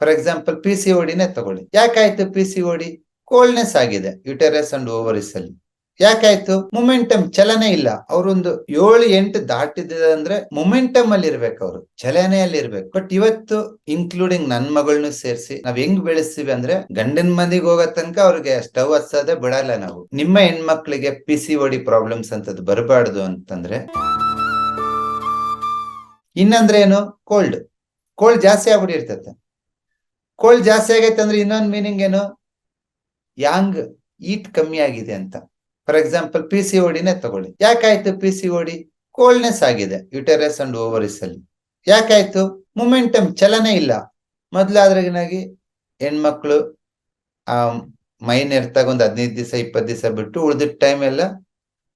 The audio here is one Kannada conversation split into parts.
ಫಾರ್ ಎಕ್ಸಾಂಪಲ್ ಪಿ ಸಿ ಓಡಿನೇ ತಗೊಳ್ಳಿ. ಯಾಕಾಯ್ತು ಪಿ ಸಿ ಓಡಿ ಕೋಲ್ಡ್ನೆಸ್ ಆಗಿದೆ. ಯುಟೆರಸ್ ಅಂಡ್ ಓವರಿಸ್ ಅಲ್ಲಿ. ಯಾಕಾಯ್ತು? ಮೊಮೆಂಟಮ್ ಚಲನೆ ಇಲ್ಲ. ಅವರೊಂದು ಏಳು ಎಂಟು ದಾಟಿದ ಅಂದ್ರೆ ಮೊಮೆಂಟಮ್ ಅಲ್ಲಿ ಇರ್ಬೇಕು ಅವರು. ಚಲನೆಯಲ್ಲಿ ಇರ್ಬೇಕು. ಬಟ್ ಇವತ್ತು ಇನ್ಕ್ಲೂಡಿಂಗ್ ನನ್ ಮಗಳನ್ನೂ ಸೇರಿಸಿ ನಾವ್ ಹೆಂಗ್ ಬೆಳೆಸ್ತೀವಿ ಅಂದ್ರೆ ಗಂಡನ ಮಂದಿಗೆ ಹೋಗೋ ತನಕ ಅವ್ರಿಗೆ ಸ್ಟವ್ ಹಚ್ಚೋದೇ ಬಿಡಲ್ಲ ನಾವು. ನಿಮ್ಮ ಹೆಣ್ಮಕ್ಳಿಗೆ ಪಿ ಸಿ ಓಡಿ ಪ್ರಾಬ್ಲಮ್ಸ್ ಅಂತದ್ ಬರಬಾರ್ದು ಅಂತಂದ್ರೆ ಇನ್ನಂದ್ರೆ ಏನು? ಕೋಲ್ಡ್ ಕೋಲ್ಡ್ ಜಾಸ್ತಿ ಆಗ್ಬಿಟ್ಟಿರ್ತೈತೆ. ಕೋಲ್ಡ್ ಜಾಸ್ತಿ ಆಗೈತೆ ಅಂದ್ರೆ ಇನ್ನೊಂದು ಮೀನಿಂಗ್ ಏನು? ಯಾಂಗ್ ಈಟ್ ಕಮ್ಮಿ ಆಗಿದೆ ಅಂತ. ಫಾರ್ ಎಕ್ಸಾಂಪಲ್ ಪಿ ಸಿ ಓಡಿನೇ ತಗೊಳ್ಳಿ. ಯಾಕಾಯ್ತು ಪಿ ಸಿ ಓಡಿ ಕೋಲ್ಡ್ನೆಸ್ ಆಗಿದೆ. ಯುಟೆರಸ್ ಅಂಡ್ ಓವರಿಸ್ ಅಲ್ಲಿ. ಯಾಕಾಯ್ತು? ಮೊಮೆಂಟಮ್ ಚಲನೆ ಇಲ್ಲ. ಮೊದ್ಲಾದ್ರಗಿನಾಗಿ ಹೆಣ್ಮಕ್ಳು, ಆ ಮೈನ್ ಎರ್ತಾಗ ಒಂದು ಹದಿನೈದು ದಿವಸ ಇಪ್ಪತ್ತು ದಿವಸ ಬಿಟ್ಟು ಉಳಿದಿದ್ದ ಟೈಮ್ ಎಲ್ಲ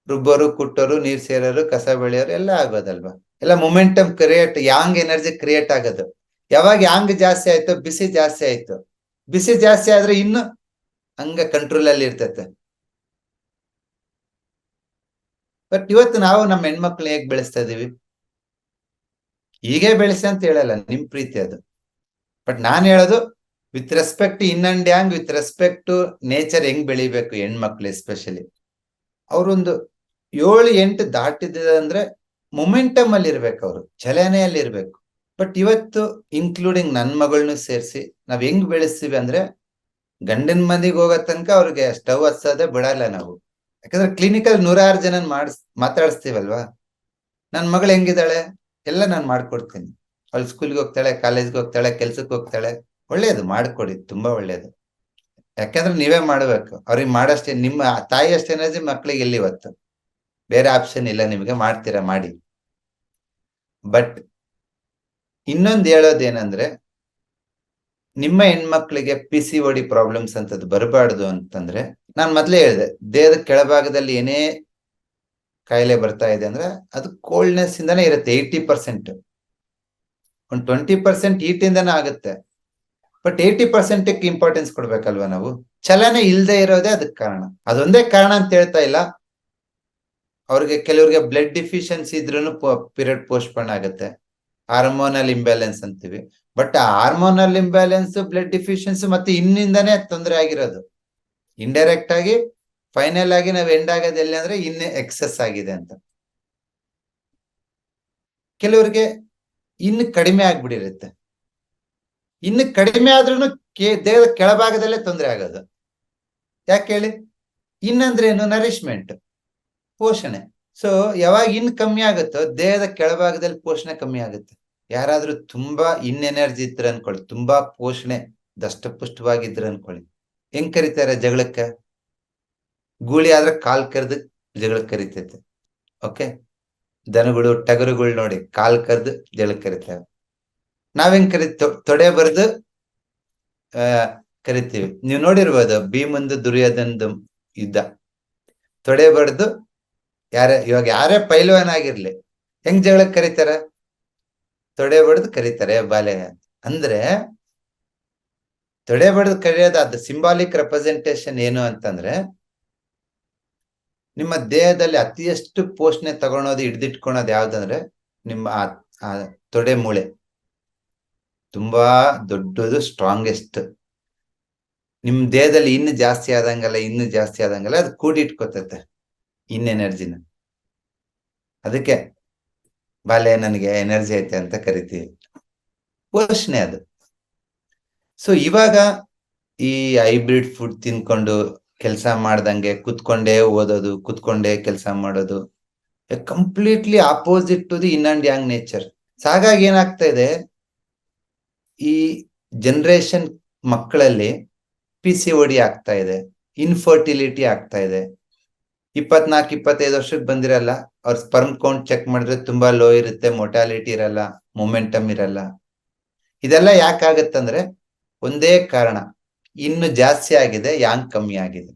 ರುಬ್ಬೋರು, ಕುಟ್ಟೋರು, ನೀರ್ ಸೇರೋರು, ಕಸ ಬೆಳೆಯೋರು, ಎಲ್ಲ ಆಗೋದಲ್ವಾ? ಎಲ್ಲ momentum create yang energy create ಆಗೋದು. ಯಾವಾಗ ಯಾಂಗ್ ಜಾಸ್ತಿ ಆಯ್ತು ಬಿಸಿ ಜಾಸ್ತಿ ಆಯ್ತು. ಬಿಸಿ ಜಾಸ್ತಿ ಆದ್ರೆ ಇನ್ನು ಹಂಗ ಕಂಟ್ರೋಲ್ ಅಲ್ಲಿ ಇರ್ತೈತೆ. ಬಟ್ ಇವತ್ತು ನಾವು ನಮ್ಮ ಹೆಣ್ಮಕ್ಳು ಹೇಗ್ ಬೆಳೆಸ್ತಾ ಇದೀವಿ? ಹೀಗೆ ಬೆಳೆಸಿ ಅಂತ ಹೇಳಲ್ಲ, ನಿಮ್ ಪ್ರೀತಿ ಅದು. ಬಟ್ ನಾನ್ ಹೇಳೋದು with respect yin and yang with respect to nature ಹೆಂಗ್ ಬೆಳಿಬೇಕು ಹೆಣ್ಮಕ್ಳು ಎಸ್ಪೆಷಲಿ ಅವ್ರೊಂದು ಏಳು ಎಂಟು ದಾಟಿದ್ರೆ ಮೊಮೆಂಟಮ್ ಅಲ್ಲಿ ಇರ್ಬೇಕು ಅವರು ಚಲನೆಯಲ್ಲಿ ಇರ್ಬೇಕು. ಬಟ್ ಇವತ್ತು ಇನ್ಕ್ಲೂಡಿಂಗ್ ನನ್ ಮಗಳನ್ನೂ ಸೇರಿಸಿ, ನಾವ್ ಹೆಂಗ್ ಬೆಳೆಸ್ತೀವಿ ಅಂದ್ರೆ, ಗಂಡನ ಮನೆಗೆ ಹೋಗೋ ತನಕ ಅವ್ರಿಗೆ ಸ್ಟವ್ ಹಚ್ಚೋದೇ ಬಿಡಲ್ಲ ನಾವು. ಯಾಕಂದ್ರೆ ಕ್ಲಿನಿಕಲ್ ನೂರಾರು ಜನ ಮಾಡಿಸ್, ಮಾತಾಡಿಸ್ತೀವಲ್ವಾ? ನನ್ ಮಗಳು ಹೆಂಗಿದ್ದಾಳೆ? ಎಲ್ಲ ನಾನು ಮಾಡ್ಕೊಡ್ತೀನಿ. ಅವಳು ಸ್ಕೂಲ್ಗೆ ಹೋಗ್ತಾಳೆ ಕಾಲೇಜ್ಗೆ ಹೋಗ್ತಾಳೆ ಕೆಲ್ಸಕ್ಕೆ ಹೋಗ್ತಾಳೆ. ಒಳ್ಳೇದು ಮಾಡ್ಕೊಡಿ, ತುಂಬಾ ಒಳ್ಳೇದು. ಯಾಕಂದ್ರೆ ನೀವೇ ಮಾಡ್ಬೇಕು. ಅವ್ರಿಗೆ ಮಾಡಷ್ಟೇ, ನಿಮ್ಮ ತಾಯಿ ಅಷ್ಟೇ ಎನರ್ಜಿ ಮಕ್ಳಿಗೆ ಎಲ್ಲಿ ಇವತ್ತು? ಬೇರೆ ಆಪ್ಷನ್ ಇಲ್ಲ, ನಿಮಗೆ ಮಾಡ್ತೀರಾ, ಮಾಡಿ. ಬಟ್ ಇನ್ನೊಂದು ಹೇಳೋದೇನಂದ್ರೆ, ನಿಮ್ಮ ಹೆಣ್ಮಕ್ಳಿಗೆ ಪಿ ಸಿ ಒಡಿ ಪ್ರಾಬ್ಲಮ್ಸ್ ಅಂತದ್ದು ಬರಬಾರ್ದು ಅಂತಂದ್ರೆ, ನಾನ್ ಮೊದ್ಲೇ ಹೇಳಿದೆ, ದೇಹದ ಕೆಳಭಾಗದಲ್ಲಿ ಏನೇ ಕಾಯಿಲೆ ಬರ್ತಾ ಇದೆ ಅಂದ್ರೆ ಅದು ಕೋಲ್ಡ್ನೆಸ್ ಇಂದಾನೇ ಇರುತ್ತೆ ಏಯ್ಟಿ ಪರ್ಸೆಂಟ್ ಒಂದು ಟ್ವೆಂಟಿ ಪರ್ಸೆಂಟ್ ಹೀಟ್ ಇಂದಾನೆ ಆಗುತ್ತೆ. ಬಟ್ ಏಯ್ಟಿ ಪರ್ಸೆಂಟ್ ಇಂಪಾರ್ಟೆನ್ಸ್ ಕೊಡ್ಬೇಕಲ್ವಾ ನಾವು? ಚಲನೆ ಇಲ್ಲದೆ ಇರೋದೇ ಅದಕ್ಕೆ ಕಾರಣ. ಅದೊಂದೇ ಕಾರಣ ಅಂತ ಹೇಳ್ತಾ ಇಲ್ಲ. ಅವ್ರಿಗೆ ಕೆಲವ್ರಿಗೆ ಬ್ಲಡ್ ಡಿಫಿಷಿಯನ್ಸಿ ಇದ್ರೂ ಪೀರಿಯಡ್ ಪೋಸ್ಟ್ಪೋನ್ ಆಗುತ್ತೆ. ಹಾರ್ಮೋನಲ್ ಇಂಬ್ಯಾಲೆನ್ಸ್ ಅಂತೀವಿ. But hormonal imbalance blood deficiency ಮತ್ತೆ ಇನ್ನಿಂದಾನೇ ತೊಂದರೆ ಆಗಿರೋದು. ಇಂಡೈರೆಕ್ಟ್ ಆಗಿ ಫೈನಲ್ ಆಗಿ ನಾವ್ ಎಂಡ್ ಆಗೋದು ಎಲ್ಲಿ ಅಂದ್ರೆ ಇನ್ನೇ ಎಕ್ಸೆಸ್ ಆಗಿದೆ ಅಂತ. ಕೆಲವರಿಗೆ ಇನ್ನು ಕಡಿಮೆ ಆಗ್ಬಿಟ್ಟಿರುತ್ತೆ ಇನ್ನು ಕಡಿಮೆ ಆದ್ರೂ ದೇಹದ ಕೆಳಭಾಗದಲ್ಲೇ ತೊಂದರೆ ಆಗೋದು. ಯಾಕೆ ಹೇಳಿ? ಇನ್ನಂದ್ರೆ ಏನು? ನರಿಶ್ಮೆಂಟ್ ಪೋಷಣೆ. ಸೊ ಯಾವಾಗ ಇನ್ ಕಮ್ಮಿ ಆಗುತ್ತೋ, ದೇಹದ ಕೆಳಭಾಗದಲ್ಲಿ ಪೋಷಣೆ ಕಮ್ಮಿ ಆಗುತ್ತೆ. ಯಾರಾದ್ರೂ ತುಂಬಾ ಇನ್ ಎನರ್ಜಿ ಇದ್ರ ಅನ್ಕೊಳ್ಳಿ, ತುಂಬಾ ಪೋಷಣೆ ದಷ್ಟಪುಷ್ಟವಾಗಿದ್ರ ಅನ್ಕೊಳ್ಳಿ. ಹೆಂಗ್ ಕರಿತಾರೆ ಜಗಳಕ್ಕ? ಗೂಳಿ ಆದ್ರೆ ಕಾಲ್ ಕರೆದು ಜಗಳಕ್ಕೆ ಕರಿತೈತೆ. ಓಕೆ ದನಗಳು, ಟಗರುಗಳು ನೋಡಿ, ಕಾಲ್ ಕರೆದು ಜಗಳಕ್ಕೆ ಕರಿತೇವೆ. ನಾವೇನ್ ಕರಿ ತೊಡೆ ಬರೆದು, ಆ, ಕರಿತೀವಿ. ನೀವು ನೋಡಿರ್ಬೋದು ಭೀಮಂದು ದುರ್ಯೋಧನದ ಯುದ್ಧ. ತೊಡೆ ಬಡ್ದು ಯಾರೇ, ಇವಾಗ ಯಾರೇ ಪೈಲ್ವಾನ್ ಆಗಿರ್ಲಿ, ಹೆಂಗ್ ಜಗಳಕ್ಕೆ ಕರೀತಾರ? ತೊಡೆ ಬಡ್ದು ಕರೀತಾರೆ ಬಾಲೆ ಅಂದ್ರೆ, ತೊಡೆ ಬಡ್ದು ಕರೆಯೋದು ಅದು ಸಿಂಬಾಲಿಕ್ ರೆಪ್ರೆಸೆಂಟೇಶನ್ ಏನು ಅಂತಂದ್ರೆ, ನಿಮ್ಮ ದೇಹದಲ್ಲಿ ಅತಿಯಷ್ಟು ಪೋಷಣೆ ತಗೊಳೋದು ಹಿಡ್ದಿಟ್ಕೊಳೋದು ಯಾವ್ದಂದ್ರೆ, ನಿಮ್ಮ ಆ ತೊಡೆ ಮೂಳೆ. ತುಂಬಾ ದೊಡ್ಡದು ಸ್ಟ್ರಾಂಗೆಸ್ಟ್ ನಿಮ್ ದೇಹದಲ್ಲಿ ಇನ್ನು ಜಾಸ್ತಿ ಆದಂಗಲ್ಲ, ಇನ್ನು ಜಾಸ್ತಿ ಆದಂಗಲ್ಲ, ಅದು ಕೂಡಿಟ್ಕೋತೈತೆ. ಇನ್ ಎನರ್ಜಿನ. ಅದಕ್ಕೆ ಬಾಲ್ಯ ನನಗೆ ಎನರ್ಜಿ ಐತೆ ಅಂತ ಕರಿತೀವಿ. ಪೋಷಣೆ ಅದು. ಸೊ ಇವಾಗ ಈ ಹೈಬ್ರಿಡ್ ಫುಡ್ ತಿನ್ಕೊಂಡು ಕೆಲಸ ಮಾಡ್ದಂಗೆ ಕುತ್ಕೊಂಡೇ ಓದೋದು, ಕುತ್ಕೊಂಡೇ ಕೆಲಸ ಮಾಡೋದು completely opposite to the yin and yang nature. ಹಾಗಾಗಿ ಏನಾಗ್ತಾ ಇದೆ? ಈ ಜನರೇಷನ್ ಮಕ್ಕಳಲ್ಲಿ ಪಿ ಸಿ ಒಡಿ ಆಗ್ತಾ ಇದೆ, ಇನ್ಫರ್ಟಿಲಿಟಿ ಆಗ್ತಾ ಇದೆ ಇಪ್ಪತ್ನಾಲ್ಕು ಇಪ್ಪತ್ತೈದು ವರ್ಷಕ್ಕೆ ಬಂದಿರಲ್ಲ, ಅವ್ರ ಸ್ಪರ್ಮ್ ಕೌಂಟ್ ಚೆಕ್ ಮಾಡಿದ್ರೆ ತುಂಬಾ ಲೋ ಇರುತ್ತೆ ಮೊಟಾಲಿಟಿ ಇರಲ್ಲ ಮೊಮೆಂಟಮ್ ಇರಲ್ಲ. ಇದೆಲ್ಲ ಯಾಕಾಗತ್ತಂದ್ರೆ, ಒಂದೇ ಕಾರಣ. ಇನ್ನು ಜಾಸ್ತಿ ಆಗಿದೆ ಯಾಂಗ್ ಕಮ್ಮಿ ಆಗಿದೆ.